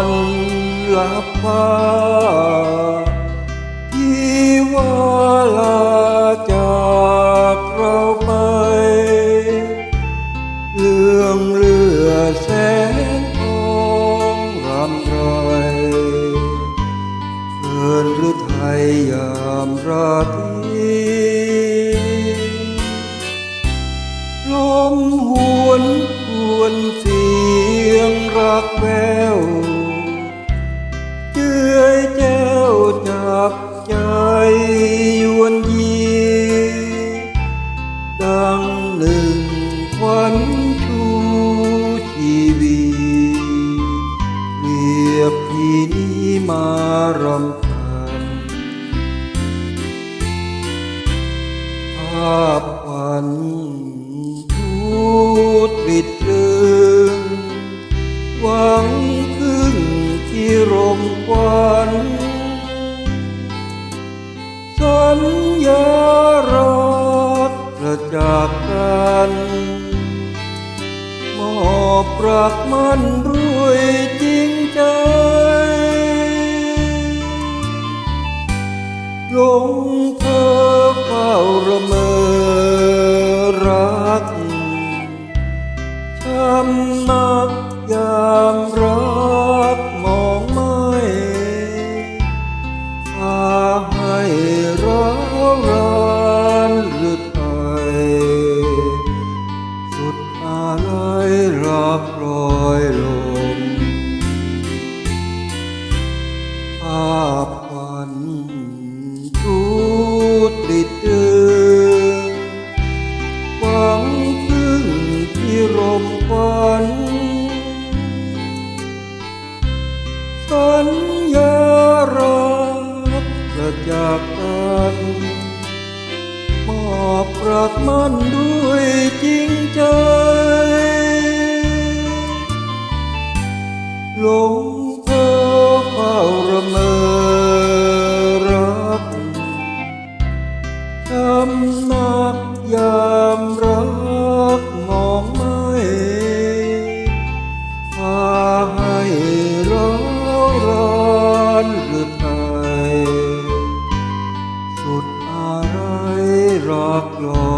ันหลับฟ้าที่ว่าลาจากเราไปเรื่องเรือแสงทองรำไรเอินหรือไทยยามราตรีลมหวนหวนเสียงรักแวว ชีวีเรียบพี่นี้มารำพันภาพวันทูดปิดเรืองหวังพึ่งที่รมควันสัญญารักประจากกัน อบรักมันรวยจริงใจ ลงเธอเฝ้าระเมอรักช้ำนักยามรั จากกันมอบรักมันด้วยจริงใจหลง rock your